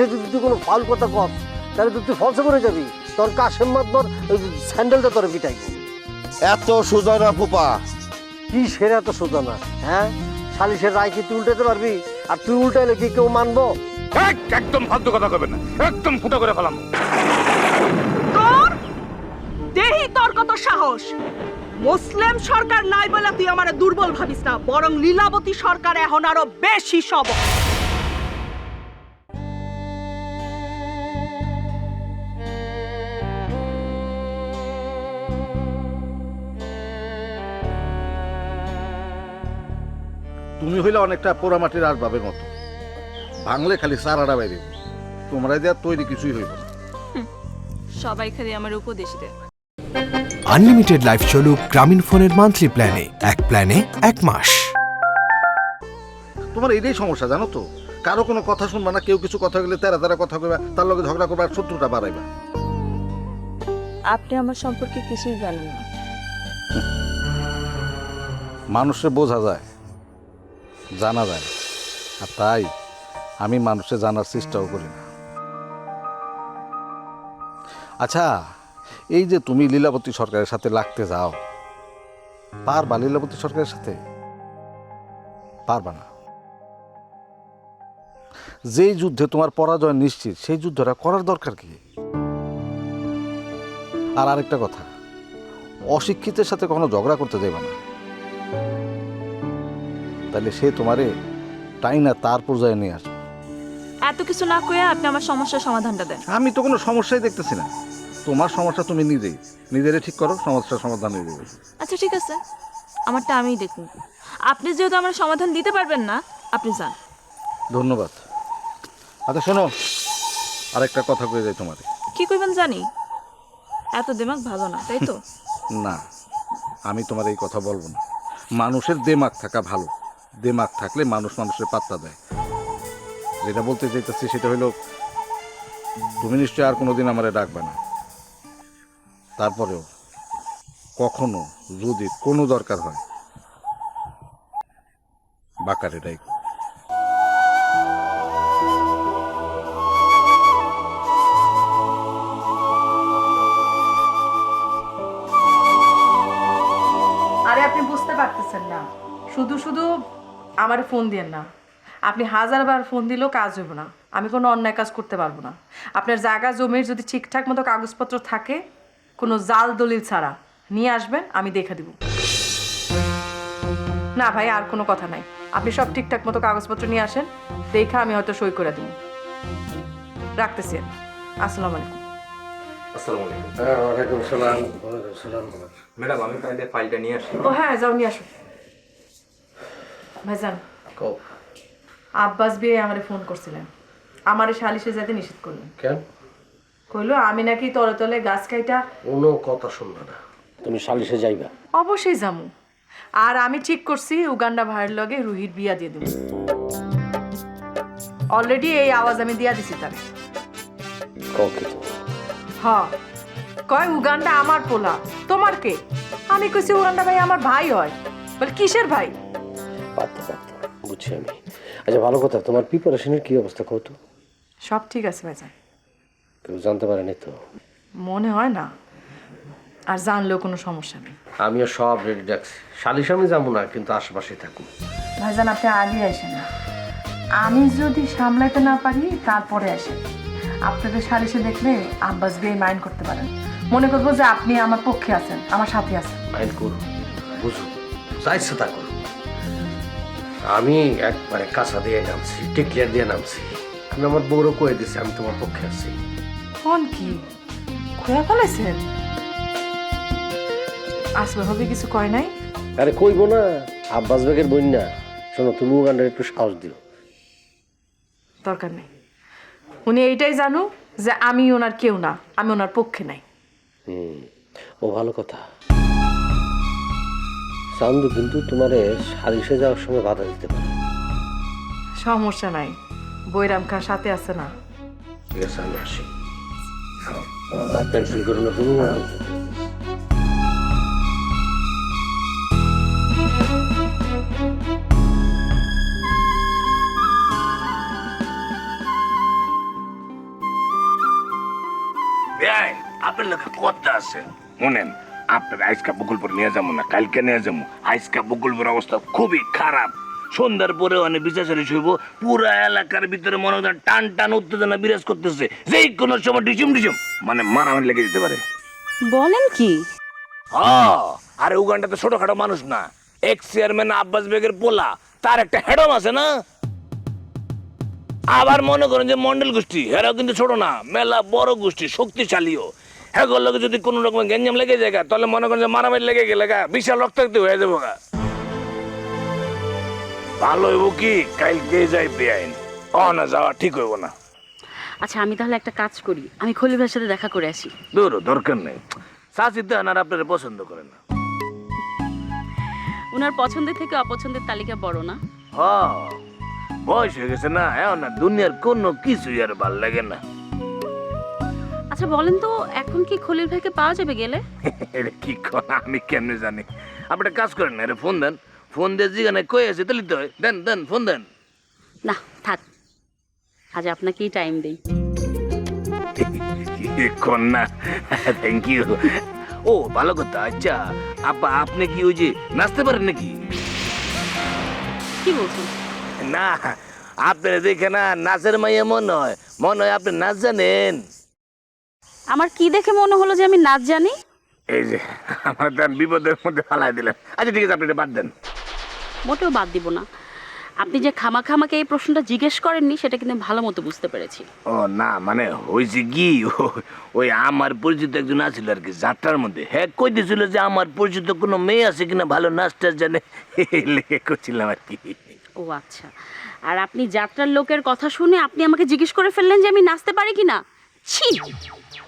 সালিশে যদি তুই কোনো ফাউল কথা কর তাহলে তো তুই ফলসে করে যাবি। তোর কাশেম মাতবর স্যান্ডেলটা তোর পিটাই এত সুজয় না ফুপা। কি সেরা তো সোজা না হ্যাঁ? সালিশের রায় কি তুই উল্টাতে পারবি? আর তুই উল্টাইলে কি কেউ মানবো? একদম ফালতু কথা কবেন না। একদম ফুটো করে ফেলাম। তোর দেহি তোর কত সাহস? মুসলিম সরকার নাই বলে তুই আমার দুর্বল ভাবিস না বরং লীলাবতী সরকার এখন আরও বেশি সবল। তুমি হইলে অনেকটা পোড়ামাটির আসবাবের মতো। ভাঙলে খালি সারাটা বাইরে। তোমরা দেওয়ার তৈরি কিছুই হইব না। সবাই খালি আমার উপদেশ দেয় আনলিমিটেড লাইফ চলুক গ্রামীণ ফোনের মান্থলি প্ল্যানে। এক প্ল্যানে এক মাস। তোমার এটাই সমস্যা জানো তো? কারও কোনো কথা শুনবা না কেউ কিছু কথা বলে তেরা তেরা কথা কইবা তার লগে ঝগড়া করবা আর শত্রুতা বাড়াইবা। আপনি আমার সম্পর্কে কিছুই জানেন না। মানুষের বোঝা যায়। জানা যায়। না। আর তাই আমি মানুষে জানার চেষ্টাও করি না। আচ্ছা এই যে তুমি লীলাবতী সরকারের সাথে লাগতে যাও, পারবা লীলাবতী সরকারের সাথে? পারবা না। যেই যুদ্ধে তোমার পরাজয় নিশ্চিত, সেই যুদ্ধটা করার দরকার কি? আর আরেকটা কথা, অশিক্ষিতের সাথে কখনো ঝগড়া করতে দেবে না। তাহলে সে তোমারে তাই না তার পর্যায়ে নিয়ে আসবে। এত কিছু না কয়ে আপনি আমার সমস্যার সমাধানটা দেন। আমি তো কোনো সমস্যাই দেখতেছি না। তোমার সমস্যা তুমি নিজেই। নিজেরে ঠিক করো সমস্যার সমাধান হয়ে যাবে। আচ্ছা ঠিক আছে। আমারটা আমিই দেখুন। আপনি যেহেতু আমার সমাধান দিতে পারবেন না আপনি যান। ধন্যবাদ। আচ্ছা শোনো। আরেকটা কথা কয়ে যাই তোমারে। কি করবেন জানি? এত দেমাগ ভালো না তাই তো? না আমি তোমার এই কথা বলব না। মানুষের দেমাগ থাকা ভালো। দেমাগ থাকলে মানুষ মানুষের পাত্তা দেয়। যেটা বলতে চাইতেছি সেটা হলো, তুমি নিশ্চয়ই আর কোনোদিন আমারে ডাকবে না। তারপরেও, কখনো যদি কোনো দরকার হয়, বাকারে ডাইক আরে আপনি বুঝতে পারতেছেন না। শুধু শুধু আমার ফোন দিয়েন না। আপনি হাজারবার ফোন দিলেও কাজ হবে না। আমি কোনো অন্যায় কাজ করতে পারব না। আপনার জায়গা জমির যদি ঠিকঠাক মতো কাগজপত্র থাকে কোনো জাল দলিল ছাড়া নিয়ে আসবেন আমি দেখে দিব। না ভাই আর কোনো কথা নাই। আপনি সব ঠিকঠাক মতো কাগজপত্র নিয়ে আসেন দেখে আমি হয়তো সই করে দিব। রাখতেছি। আসসালামু আলাইকুম। ম্যাডাম আমি ফাইলটা নিয়ে আসি। ও হ্যাঁ যাও নিয়ে আসো ভাইজান। আব্বাস বিয়ে আমারে ফোন করছিলেন। আমারে সালিশে যেতে নিষেধ করলেন। কেন? কইলো আমি নাকি তলে তলে গাছ কাইটা কোনো কথা শুনবে না। তুমি সালিশে যাইবা। অবশ্যই যামু। আর আমি ঠিক করছি উগান্ডা ভাইয়ের লগে রুহির বিয়া দিয়ে দেব। অলরেডি এই আওয়াজ আমি দিয়া দিছি তার। তো হ। কয় উগান্ডা আমার পোলা। তোমার কে? আমি কইছি উগান্ডা ভাই আমার ভাই হয়। বলে কিসের ভাই? পারতে পারতে বুঝছি আমি। আচ্ছা ভালো কথা তোমার প্রিপারেশনের কি অবস্থা কত সব ঠিক আছে ভাইজান। কেউ জানতে পারেনি তো? মনে হয় না। আর জানলেও কোনো সমস্যা নেই। আমিও সব রেডি রাখছি সালিশ আমি যাব না কিন্তু আশেপাশে থাকুন। ভাইজান আপনি আগে আসেন না। আমি যদি সামলাইতে না পারি তারপরে আসেন। আপনাদের সালিশে দেখলে আব্বাস মাইন্ড করতে পারেন। মনে করব যে আপনি আমার পক্ষে আছেন আমার সাথে আছেন। মাইন্ড করুন বুঝুন চাইছে তা করুন। আমি একবারে কাঁচা দিয়ে নামছি টিকলিয়ার দিয়ে নামছি। আমি আমার বউরও কয়ে দিছি আমি তোমার পক্ষে আছি। কোন কি? খোয়া ফেলেছেন আসবে হবে কিছু কয় নাই? আরে কইবো না আব্বাস বেগের বই না। শোনো তুমি ওখানটা একটু সাহস দিও। দরকার নেই। উনি এইটাই জানো যে আমি ওনার কেউ না আমি ওনার পক্ষে নাই। হুম ও ভালো কথা। চান্দু কিন্তু তোমার সারিসে যাওয়ার সময় বাধা দিতে পারে। সমস্যা নাই। বৈরাম খান সাথে আছে না। ঠিক আছে আমি আসি। তুমি আপনার লেখা কথা আছে? মনেন আপনার আইসকা বকুলপুর নিয়ে যাব না কালকে নিয়ে যাব। আইসকা বকুলপুর অবস্থা খুবই খারাপ। সন্ধ্যার পরে অনেক বিচারি শুইব পুরা এলাকার ভিতরে মনে হয় টান টান উত্তেজনা বিরাজ করতেছে। যেই কোনো সময় ডিসুম ডিসুম মানে মারামারি লেগে যেতে পারে। বলেন কি? হ্যাঁ আরে উগান্ডা তো ছোটখাটো মানুষ না। এক্স চেয়ারম্যান আব্বাস বেগের পোলা তার একটা হেডম আছে না? আবার মনে করেন যে মন্ডল গোষ্ঠী হেরাও কিন্তু ছোট না মেলা বড় গোষ্ঠী শক্তিশালীও। হ্যাঁ লোকে যদি কোনো রকম গেঞ্জাম লেগে যায় তাহলে মনে করেন যে মারামারি লেগে গেলে গা বিশাল রক্তাক্ত হয়ে যাব গা। ভালো হইব কি? কালকে যাই বেআইন। অ না যাওয়া ঠিক হইব না। আচ্ছা আমি তাহলে একটা কাজ করি। আমি খলিফার সাথে দেখা করে আসি। দূর দরকার নেই। চাষি তো আর আপনারা পছন্দ করেন না। ওনার পছন্দের থেকে অপছন্দের তালিকা বড় না? হ বয়স হয়ে গেছে না এখন না দুনিয়ার কোনো কিছুই আর ভালো লাগে না। আচ্ছা বলেন তো এখন কি খলিল ভাইকে পাওয়া যাবে গেলে? এটা কি কর আমি কেমনে জানি? আপনি একটা কাজ করেন না এটা ফোন দেন। ফোন দিয়ে জিগানে কই আছে তাহলে তো হয়। দেন দেন ফোন দেন। না থাক। আজ আপনাকেই টাইম দেই। কোন না থ্যাংক ইউ ও ভালো কথা আচ্ছা। আপা আপনি কি ওই যে নাচতে পারেন নাকি? কি বলছেন? না আপনার দেখে না নাচের মাইয়া মনে হয়। মনে হয় আপনি নাচ জানেন। আমার কি দেখে মনে হলো যে আমি নাচ জানি? এই যে আমার দেন বিপদের মধ্যে ফালাই দিলেন। আচ্ছা ঠিক আছে আপনি এটা বাদ দেন। মোটেও বাদ দিব না। আপনি যে খামা খামাকে এই প্রশ্নটা জিজ্ঞেস করেননি সেটা কিন্তু ভালো মতো বুঝতে পেরেছি। ও না মানে হয়েছে কি? ও- ওই আমার পরিচিত একজন আছিল আর কি যাত্রার মধ্যে। হ্যাঁ কই দিছিল যে আমার পরিচিত কোনো মেয়ে আছে কিনা ভালো নাচটা জানে? লেগে করছিলাম আর কি। ও আচ্ছা। আর আপনি যাত্রার লোকের কথা শুনে আপনি আমাকে জিজ্ঞেস করে ফেললেন যে আমি নাচতে পারি কি না ছি!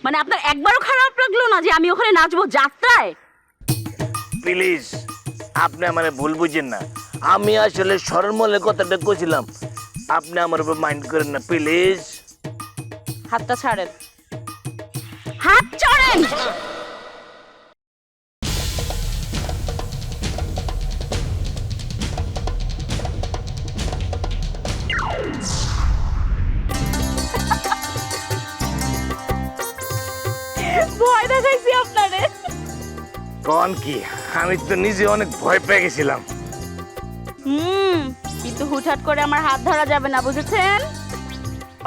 মানে আপনার একবারও খারাপ লাগল না যে আমি ওখানে নাচবো যাত্রায়? প্লিজ আপনি আমার ভুল বুঝেন না। আমি আসলে সরমলে কথাটা কইছিলাম। আপনি আমার উপর মাইন্ড করেন না প্লিজ। হাতটা ছাড়েন। হাত চড়েন কন কি আমি তো নিজে অনেক ভয় পেয়ে গেছিলাম। হুম কিন্তু হুটহাট করে আমার হাত ধরা যাবে না বুঝেছেন?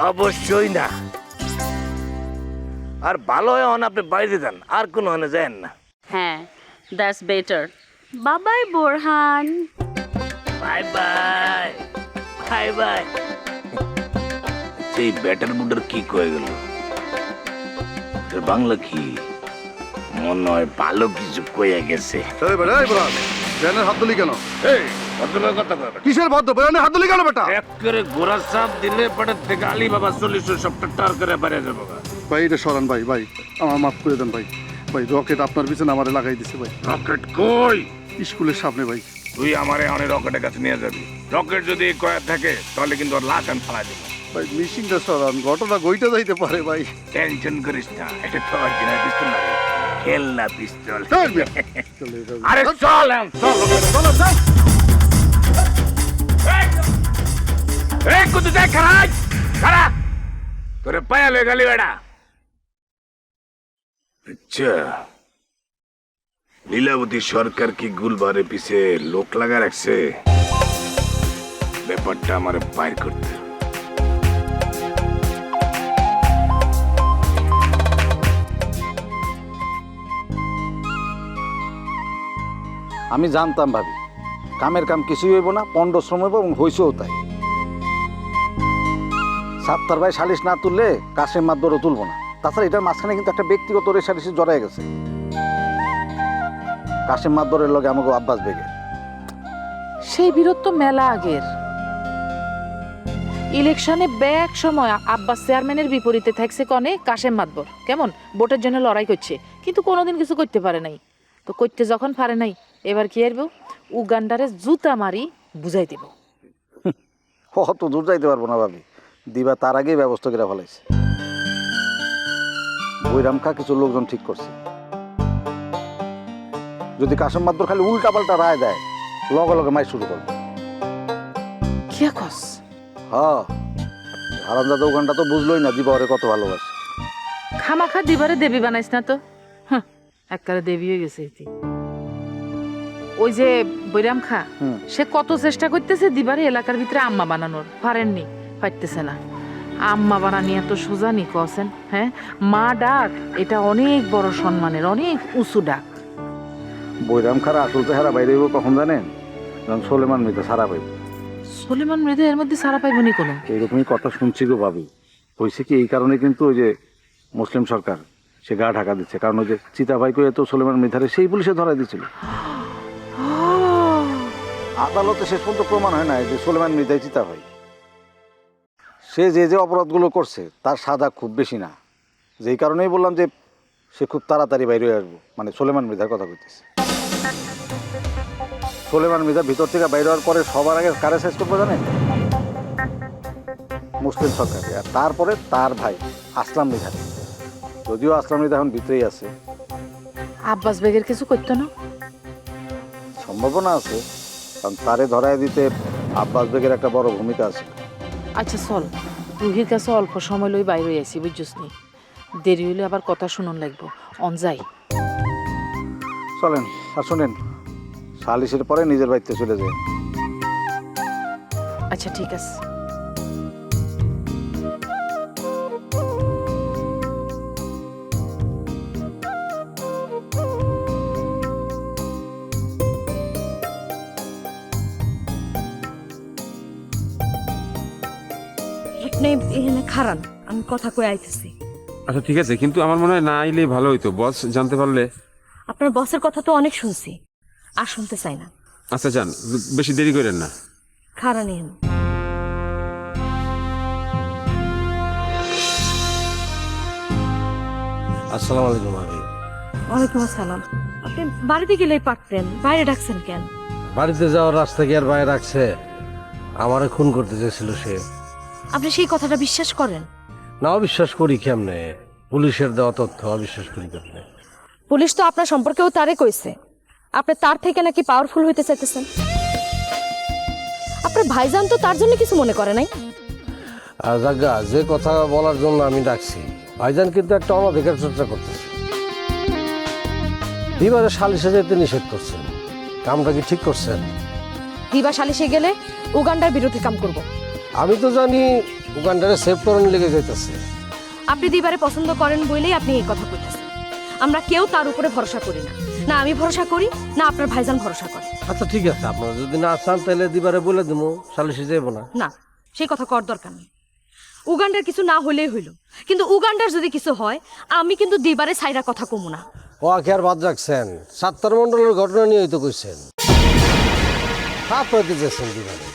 অবশ্যই না। আর ভালো হয় হন আপনি বাড়িতে যান আর কোনো হনে যান না। হ্যাঁ that's better Babai Borhan. Bye bye bye bye সেই ব্যাটার বুটার কি কয়ে গেল? বাংলা কি? মনে হয় ভালো কিছু কয়ে গেছে। এই বেটা এই বেটা ব্যানের হাত দিলি কেন? এই ভদ্রলোকের কথা কিসের ভদ্র? ব্যানের হাত দিলি কেন বেটা? এক করে ঘোড়া সাপ দিলে থেকে আলী বাবা চল্লিশ সবটা টার করে বেড়ে যাব গা। ভাই এটা সরান ভাই ভাই আমার মাফ করে দেন ভাই। ভাই রকেট আপনার পিছনে আমারে লাগাই দিছে ভাই। রকেট কই? স্কুলের সামনে ভাই। তুই আমার অনেক রকেটের কাছে নিয়ে যাবি। রকেট যদি কয়া থাকে তাহলে কিন্তু ওর লাশ আমি ফালাই দেবো। ভাই মিশিংটা সরান ঘটনা গইটা যাইতে পারে ভাই। টেনশন করিস না এটা তো অরিজিনাল পিস্তল। খেলনা পিস্তল। আরে চল চল চল চল কুতু দেখ খারাই খারা তোরে পায়া লয়ে গেলি বেড়া। আচ্ছা। লীলাবতী সরকার কি গুলবারে পিছে লোক লাগা রাখছে? ব্যাপারটা আমার বাইর করতে আমি জানতাম ভাবি, কামের কাম কিছুই হইব না পণ্ড শ্রম হইব এবং হইছেও তাই। সাত্তার ভাই সালিশ না তুললে কাশের মাধ্যমে তুলব না। তাছাড়া এটার মাঝখানে কিন্তু একটা ব্যক্তিগত রেশারেশি জড়াই গেছে। কাশেম মাদ্দরের লগে আমাকে আব্বাস বেগে। সেই বীরত্ব মেলা আগের। ইলেকশনে ব্যাক সময় আব্বাস চেয়ারম্যানের বিপরীতে থাকছে কনে কাশেম মাতবর কেমন? ভোটের জন্য লড়াই করছে। কিন্তু কোনোদিন কিছু করতে পারে নাই। তো করতে যখন পারে নাই এবার কি আসব উগান্ডারে জুতা মারি বুঝাই দিব। অত দূর যাইতে পারব না ভাবি। দিবা তার আগেই ব্যবস্থা করে ফেলাইছে। বৈরাম খা কিছু লোকজন ঠিক করছে। যদি কাশেম মাদ্দর খালি উল্টা পাল্টা রায় দেয় লগে লগে মাই শুরু করবে। কি কস? হ্যাঁ হারামজাদা ওখানটা তো বুঝলোই না দিবা ওরে কত ভালোবাসে। খামাখা দিবারে দেবী বানাইস না তো? হ্যাঁ একবারে দেবী হয়ে গেছে ওই যে বৈরাম খা। সে কত চেষ্টা করতেছে দিবারে এলাকার ভিতরে আম্মা বানানোর পারেননি পারতেছে না। আম্মা বানানি এত সোজা নি কছেন হ্যাঁ? মা ডাক এটা অনেক বড় সম্মানের অনেক উঁচু ডাক। বৈরাম খারা আসল চেহারা বাইরে কখন জানেন? যখন সোলেমান মৃত সারা পাইব। সলিমান মৃদে এর মধ্যে সারা পাইবনি কোনো এইরকমই কথা শুনছি গো ভাবি। হয়েছে কি এই কারণে কিন্তু ওই যে মুসলিম সরকার সে গা ঢাকা দিচ্ছে। কারণ ওই যে চিতাভাই কয়ে তো সোলেমান মৃধারে সেই পুলিশে ধরাই দিছিল। আদালতে শেষ পর্যন্ত প্রমাণ হয় না যে সোলেমান মৃধাই চিতাভাই সে যে যে অপরাধগুলো করছে, তার সাজা খুব বেশি না। যেই কারণেই বললাম যে সে খুব তাড়াতাড়ি বাইরে আসব। মানে সোলেমান মৃধার কথা কইতেছে। সোলেমান মৃধা ভিতর থেকে বাইরে হওয়ার পরে সবার আগে কারে শেষ করব জানেন? মুসলিম সরকারকে। আর তারপরে তার ভাই, আসলাম মৃধারে যদিও আসলাম মৃধা এখন ভিতরেই আছে। আব্বাস বেগের কিছু করতো না? সম্ভাবনা আছে কারণ তারে ধরায় দিতে আব্বাস বেগের একটা বড় ভূমিকা আছে। আচ্ছা চল। রুহির কাছে অল্প সময় লই বাইরে আছি বুঝছিস নি? দেরি হইলে আবার কথা শুনুন লাগবো। অন যাই। চলেন আর শোনেন সালিশের পরে নিজের বাড়িতে চলে যায় আচ্ছা ঠিক আছে। খারান আমি কথা কয়ে আইতেছি। আচ্ছা ঠিক আছে কিন্তু আমার মনে হয় না আইলে ভালো হইতো। বস জানতে পারলে? আপনার বসের কথা তো অনেক শুনছি। আর শুনতে চাই না। আচ্ছা যান বেশি দেরি করেন না। খারান এখানে আসসালামু আলাইকুম ভাবি। ওয়ালাইকুম আসসালাম। আপনি বাড়িতে গেলেই পারতেন। বাইরে ডাকছেন কেন? বাড়িতে যাওয়ার রাস্তা কি আর বাইরে রাখছে? আমারে খুন করতে চেয়েছিল সে। আপনি সেই কথাটা বিশ্বাস করেন? না অবিশ্বাস করি কেমনে? পুলিশের দেওয়া তথ্য অবিশ্বাস করি কেমনে? পুলিশ তো আপনার সম্পর্কেও তারে কইছে। আপনি তার থেকে নাকি পাওয়ারফুল হইতে চাইতেছেন? আপনার ভাইজান তো তার জন্য কিছু মনে করে নাই? জাগা যে কথা বলার জন্য আমি ডাকছি ভাইজান কিন্তু একটা অনধিকার চর্চা করতেছে। বিবারে সালিশে যেতে নিষেধ করছেন। কামটা কি ঠিক করছেন? দিবা সালিশে গেলে উগান্ডার বিরোধী কাম করব। আমি তো জানি উগান্ডারে সেভ করার লেগে যাইতেছে। আপনি দিবারে পছন্দ করেন বলেই আপনি এই কথা কইতেছেন। আমরা কেউ তার উপরে ভরসা করি না। না আমি ভরসা করি না আপনার ভাইজান ভরসা করে। আচ্ছা ঠিক আছে আপনারা যদি না চান তাহলে দিবারে বলে দেবো সালিশে যাব না। না সেই কথা কর দরকার নেই। উগান্ডার কিছু না হলেই হইল। কিন্তু উগান্ডার যদি কিছু হয় আমি কিন্তু দিবারে সাইরা কথা কমু না। ও আখে আর বাদ রাখছেন। সাত্তার মন্ডলের ঘটনা নিয়ে হয়তো কইছেন। সাপ হইতে দিবারে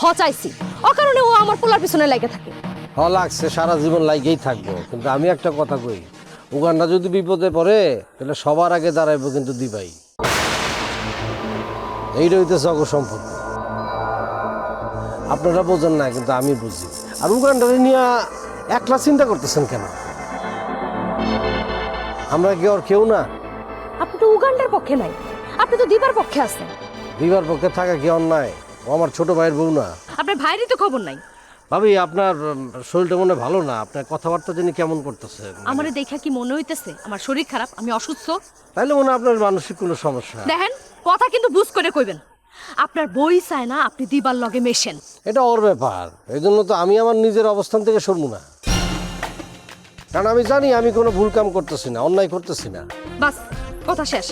হ চাইছি। অকারণে ও আমার পোলার পিছনে লাগে থাকে। হ লাগছে সারা জীবন লাগেই থাকব। কিন্তু আমি একটা কথা কই উগান্ডা যদি বিপদে পড়ে তাহলে সবার আগে দাঁড়াইবো কিন্তু দিবাই। এইটা হইতেছে অগ সম্পর্ক আপনারা বোঝেন না কিন্তু আমি বুঝি। আর উগান্ডারে নিয়ে একলা চিন্তা করতেছেন কেন? আমরা কি ওর কেউ না? আপনি তো উগান্ডার পক্ষে নাই আপনি তো দিবার পক্ষে আছেন। দিবার পক্ষে থাকা কি অন্যায়? ও আমার ছোট ভাইয়ের বউ না। আপনার ভাইয়েরই তো খবর নাই। ভাবি আপনার উম, শরীরটা মনে হয় ভালো না? আপনার কথাবার্তা জানি কেমন করতেছে? আমারে দেখা কি মনে হইতেছে? আমার শরীর খারাপ আমি অসুস্থ। তাইলে মনে হয় আপনার মানসিক কোনো সমস্যা। দেখেন কথা কিন্তু বুঝ করে কইবেন। আপনার বই চায় না আপনি দিবার লগে মেশেন। এটা ওর ব্যাপার। এই জন্য তো আমি আমার নিজের অবস্থান থেকে সরবো না। কারণ আমি জানি আমি কোনো ভুল কাম করতেছি না অন্যায় করতেছি না। বাস কথা শেষ।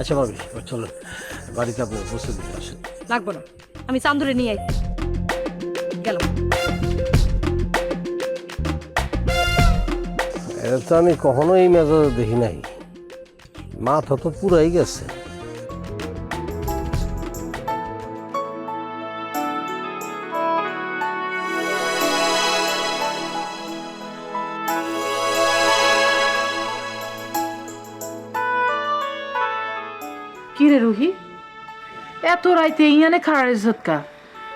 আচ্ছা ভাবি চলুন। বাড়িতে আপনি বসে দিতে আসেন লাগবো না। আমি চান্দুরে নিয়ে আই গেল এটা তো আমি কখনো এই মেজাজে দেখি নাই। মাথা তো পুরাই গেছে। কি রে রুহি? এত রাইতে ইয়ানে খাড়ারে ঝটকা।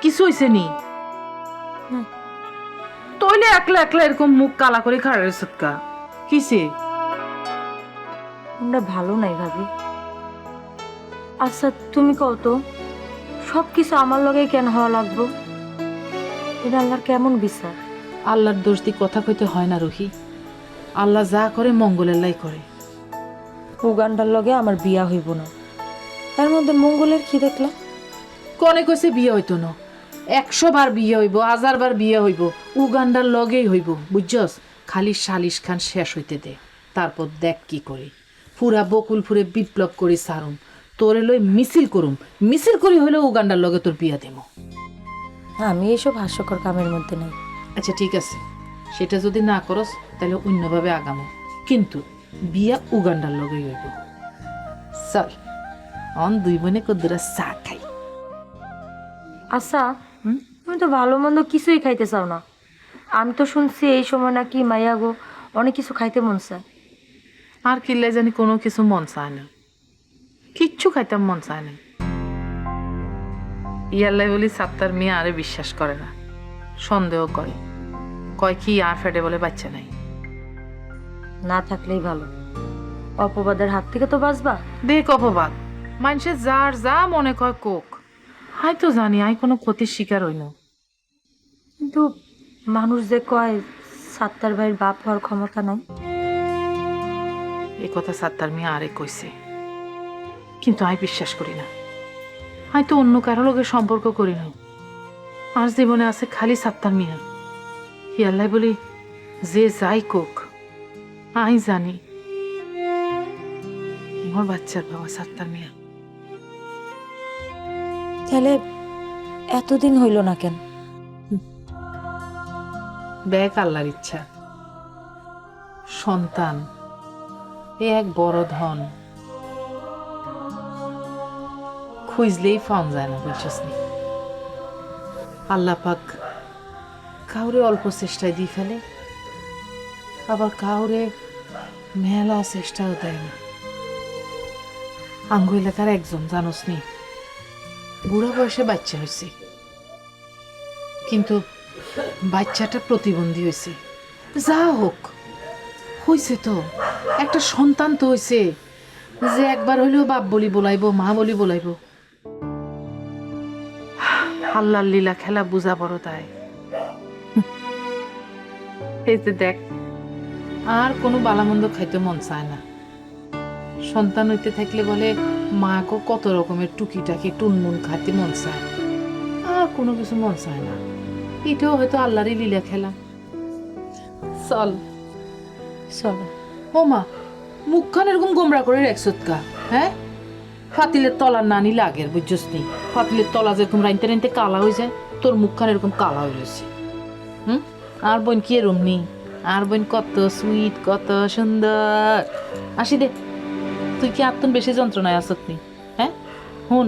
কিছু হইছে নি? তইলে একলা একলা এরকম মুখ কালা করে খাড়ারে ঝটকা। কিসে? আমরা ভালো নাই ভাবি। আচ্ছা তুমি কত সব কিছু আমার লগে কেন হওয়া লাগবো? এটা আল্লাহর কেমন বিচার? আল্লাহর দোষ দিয়ে কথা কইতে হয় না রুহি। আল্লাহ যা করে মঙ্গলের লাই করে। উগান্ডার লগে আমার বিয়া হইব না। তার মধ্যে মঙ্গলের কি দেখলাম? কনে কইছে বিয়ে হইতো না। একশো বার বিয়ে হইব হাজার বার বিয়ে হইব উগান্ডার লগেই হইব বুঝছস? খালি সালিশ খান শেষ হইতে দে। তারপর দেখ কি করি। পুরা বকুলপুরে বিপ্লব করি সারুম। তোরে লই মিছিল করুম। মিছিল করি হইলে উগান্ডার লগে তোর বিয়া দেবো আমি এইসব হাস্যকর কামের মধ্যে নাই। আচ্ছা ঠিক আছে। সেটা যদি না করস তাহলে অন্যভাবে আগামো। কিন্তু বিয়া উগান্ডার লগেই হইব। চল। অন দুই বোনে কদ্দুরা চা খাই। আচ্ছা তুমি তো ভালো মন্দ কিছুই খাইতে চাও না। আমি তো শুনছি এই সময় নাকি মাইয়া গো অনেক কিছু খাইতে মন চায়। আর কিল্লাই জানি কোনো কিছু মন চায় না। কিচ্ছু খাইতে মন চায় না। ইয়াল্লাই বলি সাত্তার মেয়ে আরে বিশ্বাস করে না। সন্দেহ করে। কয় কি আর ফেটে বলে বাচ্চা নাই। না থাকলেই ভালো। অপবাদের হাত থেকে তো বাঁচবা। দেখ অপবাদ। মানুষের যার যা মনে কয় কোক। হাই তো জানি আই কোনো ক্ষতির শিকার হইল। কিন্তু মানুষ যে কয় সাত্তার ভাইয়ের বাপ হওয়ার ক্ষমতা নাই। এ কথা সাত্তার মেয়ে আরে কইছে। কিন্তু আমি বিশ্বাস করি না। আমি তো অন্য কারও লোকের সম্পর্ক করি না আর জীবনে আছে খালি সাত্তার মিয়া। ইয়াল্লাই বলি যে যাই কোক আমি জানি। আমার বাচ্চার বাবা সাত্তার মিয়া। তাহলে এতদিন হইল না কেন? ব্যাগ আল্লাহর ইচ্ছা। সন্তান, এ এক বড় ধন। খুঁজলেই পাওয়া যায় না, বুঝছিস নি? আল্লাহ পাক কাউরে অল্প চেষ্টায় দিয়ে ফেলে, আবার কাউরে মেলা চেষ্টাও দেয় না। আঙ্গু এলাকার একজন জানোস নি? বুড়া বয়সে বাচ্চা হয়েছে। কিন্তু বাচ্চাটা প্রতিবন্ধী হয়েছে। যা হোক, হয়েছে তো। একটা সন্তান তো হয়েছে যে একবার হইলেও বাপ বলি বলাইবো, মা বলি বলাইবো। আল্লাহর লীলা খেলা বুঝা বড় তাই। এই যে দেখ, আর কোনো বালামন্দ খাইতে মন চায় না। সন্তান হইতে থাকলে বলে মাকে কত রকমের টুকিটাকি টুনমুন খাতে মন চায়। আর কোনো কিছু মন চায় না। এটাও হয়তো আল্লাহরই লীলা খেলা। চল। চল। ও মা মুখখান এরকম গোমরা করে রেখছত কা? হ্যাঁ? ফাতিলের তলা নানি লাগের বুঝছস নি? ফাতিলের তলা যেরকম রাইনতে রাইনতে কালা হয়ে যায় তোর মুখখান এরকম কালা হয়ে রয়েছে। হুম? আর বোন কি এরম নি? আর বোন কত সুইট কত সুন্দর। আসি দে। তুই কি আত্মন বেশি যন্ত্রণায় আসত নি হ্যাঁ? হুন,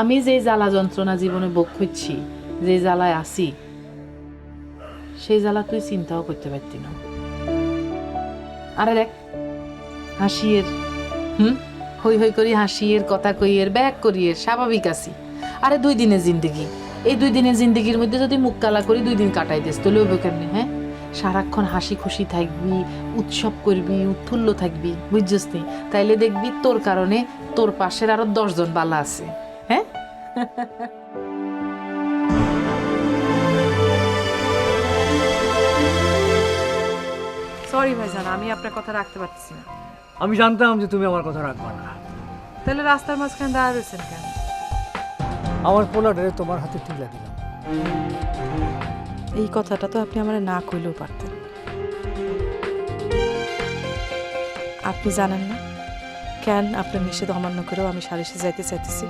আমি যে জ্বালা যন্ত্রণা জীবনে ভোগ করছি, যে জ্বালায় আসি সেই জ্বালা তুই চিন্তাও করতে পারতি না। আরে দেখ, হাসিয়ের, হুম? হই হই করি হাসিয়ের, কথা কইয়ের ব্যাক করিয়ের, স্বাভাবিক আছি। আরে দুই দিনের জিন্দগি, এই দুই দিনের জিন্দগির মধ্যে যদি মুখ কালা করি দুই দিন কাটাই দিস তাহলে হইব কেমনি হ্যাঁ? সারাক্ষণ হাসি খুশি থাকবি উৎসব করবি উৎফুল্ল থাকবি বুঝছিস নি? তাইলে দেখবি তোর কারণে তোর পাশের আরও দশজন বালা আছে হ্যাঁ? সরি ভাইজান আমি আপনার কথা রাখতে পারতেছি না। আমি জানতাম যে তুমি আমার কথা রাখবা না। তাহলে রাস্তার মাঝখানে দাঁড়া রয়েছেন কেন? আমার পোলারে তোমার হাতে তুলে দিলাম। এই কথাটা তো আপনি আমার না কইলেও পারতেন। আপনি জানেন না? কেন আপনার নিষেধ অমান্য করেও আমি সালিশে যাইতে চাইতেছি?